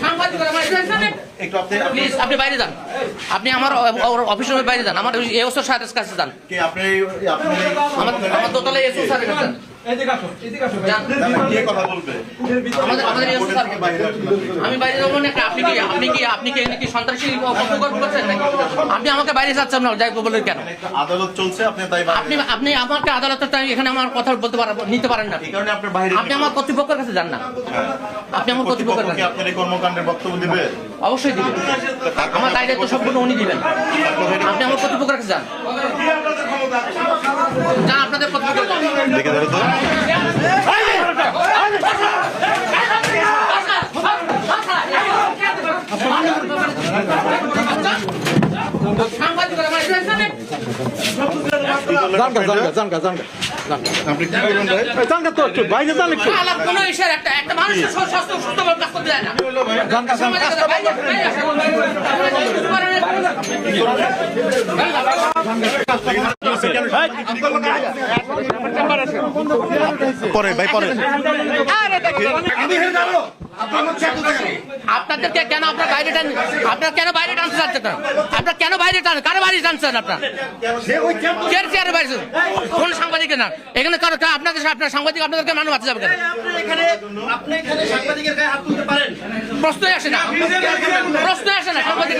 সাংবাদিকরা আপনি- আপনি- প্লিজ আপনি বাইরে যান। আপনি আমার অফিস রুমের বাইরে যান। আমার এই অবস্থা কাছে যান। কি আপনি আমার দোতলায় স্যারের কাছে যান। কে আপনি। আমি বাইরে যাব না আপনি কি আপনি কি আপনি কি কি সন্ত্রাসী করছেন আপনি আমাকে বাইরে যাচ্ছেন না যাই বলে কেন? আদালত চলছে আপনি তাই আপনি আপনি আমাকে আদালতের টাইম এখানে আমার কথা বলতে পারেন নিতে পারেন না। আপনি আমার কর্তৃপক্ষের কাছে যান না। আপনি আমার কর্তৃপক্ষের কর্তৃপক্ষ কাছে আপনার কর্মকাণ্ডের বক্তব্য দিবে? অবশ্যই দিবেন আমার দায় দায়িত্ব সম্পূর্ণ উনি দিবেন আপনি আমার কর্তৃপক্ষ কাছে যান যান আপনাদের কর্তৃপক্ষ দেখে ধরে তো। আপনারা না। পরে, ভাই, পরে। আপনাদেরকে কেন আপনার বাইরে টান আপনার কেন বাইরে টানতে চাচ্ছেন আপনার কেন বাইরে টান কারও বাইরে টানছেন আপনার? কে চেয়ারে বাইরে কোন সাংবাদিক না? এখানে কারও আপনাদের আপনার সাংবাদিক আপনাদেরকে মানুষ বাঁচতে যাবে প্রশ্নই আসে না। প্রশ্নই আসে না সাংবাদিক